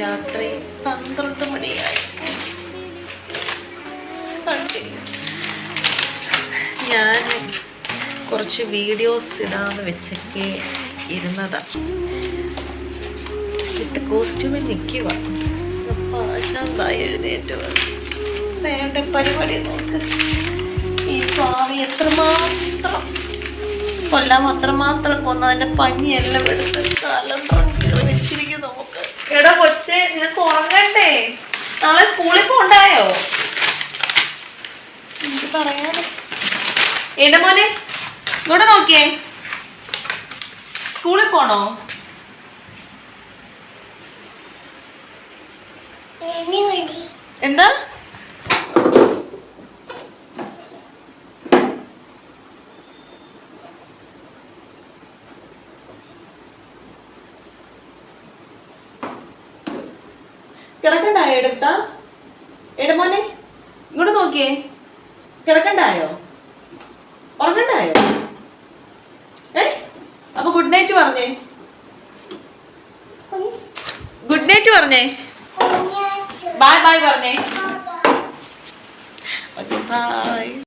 രാത്രി പന്ത്രണ്ട് മണിയായി. ഞാൻ കുറച്ച് വീഡിയോസ് ഇടാന്ന് വെച്ചൊക്കെ ഇരുന്നതാ. വിത്ത് കോസ്റ്റ്യൂമിൽ നിൽക്കുക ശാന്തായി എഴുന്നേറ്റ് വേണ്ട പരിപാടി നോക്ക്. ഈ പാവി എത്രമാത്രം കൊല്ലാൻ അത്രമാത്രം കൊന്നതിന്റെ പഞ്ഞിയെല്ലാം എടുത്ത് കലണ്ടർ ഉറങ്ങണ്ടേ നാളെ സ്കൂളിൽ പോണ്ടായോ എന്റെ മോനെ ഇവിടെ നോക്കിയേ. സ്കൂളിൽ പോണോ? എന്താ? കിടക്കണ്ടായോ എടുത്ത? എടമോനെ ഇങ്ങോട്ട് നോക്കിയേ. കിടക്കണ്ടായോ? ഉറങ്ങണ്ടായോ? ഏ? അപ്പൊ ഗുഡ് നൈറ്റ് പറഞ്ഞേ. ഗുഡ് നൈറ്റ് പറഞ്ഞേ. ബൈ ബൈ പറഞ്ഞേ. Okay bye